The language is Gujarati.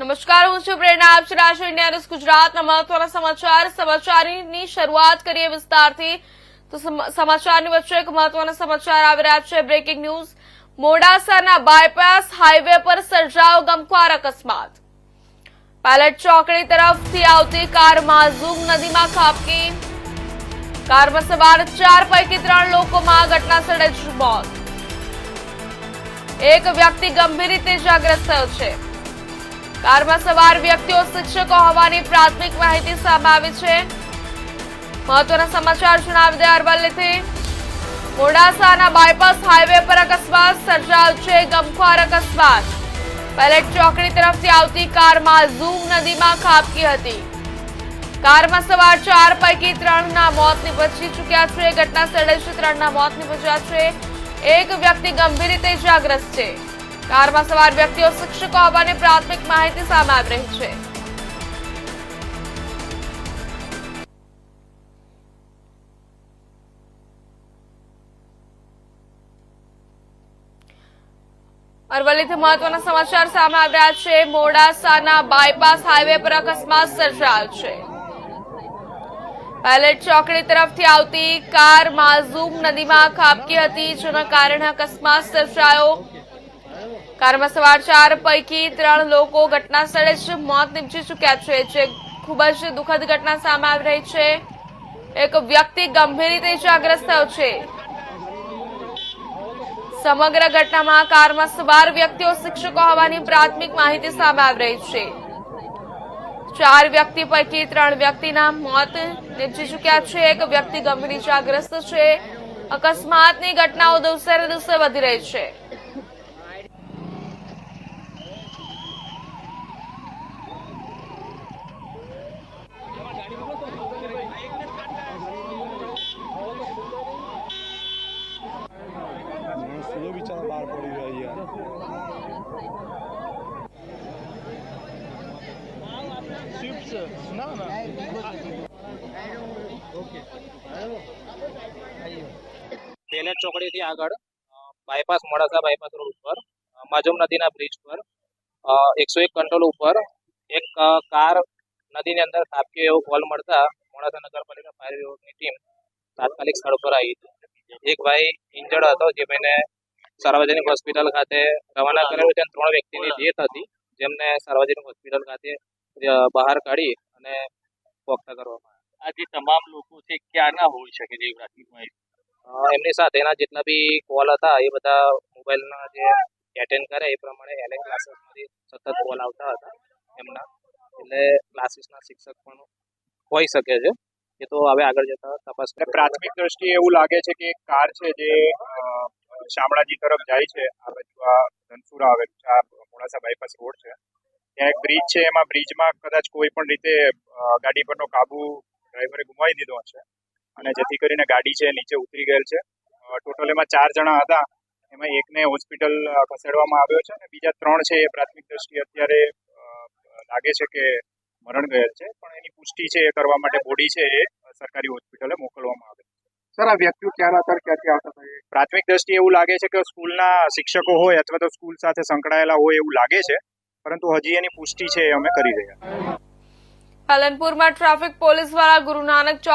નમસ્કાર, હું છું પ્રેરણા. આપ છું રાષ્ટ્રીય ઇન્ડિયા ગુજરાતના મહત્વના સમાચાર. સમાચારની શરૂઆત કરીએ વિસ્તારથી. તો સમાચારની વચ્ચે એક મહત્વના સમાચાર આવી રહ્યા છે. Breaking news. મોડાસાના બાયપાસ હાઈવે પર સર્જાયો ગમખ્વાર અકસ્માત. પાયલટ ચોકડી તરફથી આવતી કાર માઝુમ નદીમાં ખાબકી. કારમાં સવાર ચાર પૈકી ત્રણ લોકોમાં ઘટના સ્થળે જ મોત. એક વ્યક્તિ ગંભીર રીતે ઇજાગ્રસ્ત થયો છે. કારમાં સવાર વ્યક્તિઓ, શિક્ષકો હોવાની પ્રાથમિક માહિતી સામે આવી છે. મહત્વના સમાચાર જણાવી દે અરવલ્લીથી. મોડાસાના બાયપાસ હાઈવે પર અકસ્માત સર્જાયો છે, ગમખ્વાર અકસ્માત. પેલેટ ચોકડી તરફથી આવતી કારમાં ઝૂમ નદીમાં ખાબકી હતી. કારમાં સવાર ચાર પૈકી ત્રણના મોત નિપજી ચૂક્યા છે. ઘટના સ્થળે ત્રણના મોત નિપજ્યા છે. એક વ્યક્તિ ગંભીર રીતે ઇજાગ્રસ્ત છે. કારમાં સવાર વ્યક્તિઓ શિક્ષકો હોવાની પ્રાથમિક માહિતી સામે આવી રહી છે. અરવલ્લીથી મહત્વના સમાચાર સામે આવ્યા છે. મોડાસાના બાયપાસ હાઈવે પર અકસ્માત સર્જાયો છે. પાયલટ ચોકડી તરફથી આવતી કાર માઝૂમ નદીમાં ખાબકી હતી, જેના કારણે અકસ્માત સર્જાયો. કારમાં સવાર ચાર પૈકી ત્રણ લોકો ઘટના સ્થળે જ મોત નીપજી ચૂક્યા છે. જે ખૂબ જ દુઃખદ ઘટના સામે આવી રહી છે. એક વ્યક્તિ ગંભીર રીતે ઇજાગ્રસ્ત થયો છે. સમગ્ર ઘટનામાં કારમાં સવાર વ્યક્તિઓ શિક્ષકો હોવાની પ્રાથમિક માહિતી સામે આવી રહી છે. ચાર વ્યક્તિ પૈકી ત્રણ વ્યક્તિના મોત નીપજી ચૂક્યા છે. એક વ્યક્તિ ગંભીર ઇજાગ્રસ્ત છે. અકસ્માતની ઘટનાઓ દિવસે દિવસે વધી રહી છે. બિચારા બહાર પડી રહ્યા યાર ના ના. ચોકડીથી આગળ બાયપાસ મોડાસા બાયપાસ રોડ ઉપર માજમ નદીના બ્રિજ પર એકસો એક કંટ્રોલ ઉપર એક કાર નદીની અંદર ખાબકી એવો કોલ મળતા મોડાસા નગરપાલિકા ફાયર વિભાગની ટીમ તાત્કાલિક સ્થળ પર આવી હતી. એક ભાઈ ઇન્જર્ડ હતો જે ભાઈને સાર્વજનિક હોસ્પિટલ ખાતે રવાના કરેલું છે ત્રણ વ્યક્તિની ડેથ હતી જેમને સાર્વજનિક હોસ્પિટલ ખાતે બહાર કાઢી અને પોખ્ત કરવામાં આ જે તમામ લોકો છે ક્યાંના હોઈ શકે છે એમની પ્રાથમિક માહિતી એમની સાથેના જેટલા બી કોલ હતા એ બધા મોબાઈલના જે એટેન્ડ કરે એ પ્રમાણે એલએન ક્લાસીસમાંથી સતત કોલ આવતા હતા એમના. એટલે ક્લાસીસના શિક્ષક પણ હોઈ શકે છે. એ તો હવે આગળ જતા તપાસ પ્રાથમિક દ્રષ્ટિએ એવું લાગે છે કે એક કાર છે જે શામળાજી તરફ જાય છે. આ બાજુ આ ધનસુરા આવેલું છે. આ મોડાસા બાયપાસ રોડ છે. ત્યાં એક બ્રિજ છે. એમાં બ્રિજમાં કદાચ કોઈ પણ રીતે ગાડી પરનો કાબુ ડ્રાઈવરે ગુમાવી દીધો હશે. અને જેથી કરીને ગાડી છે નીચે ઉતરી ગયેલ છે. ટોટલ એમાં ચાર જણા હતા. એમાં એકને હોસ્પિટલ ખસેડવામાં આવ્યો છે અને બીજા ત્રણ છે એ પ્રાથમિક દ્રષ્ટિએ અત્યારે લાગે છે કે મરણ ગયેલ છે. પણ એની પુષ્ટિ છે એ કરવા માટે બોડી છે એ સરકારી હોસ્પિટલે મોકલવામાં સર આ વ્યક્તિઓ ક્યાં હતા ક્યાંથી આવતા હતા? પ્રાથમિક દ્રષ્ટિએ એવું લાગે છે કે સ્કૂલના શિક્ષકો હોય અથવા તો સ્કૂલ સાથે સંકળાયેલા હોય એવું લાગે છે પરંતુ હજી એની પુષ્ટિ છે એ અમે કરી રહ્યા પાલનપુરમાં ટ્રાફિક પોલીસ દ્વારા ગુરુ નાનક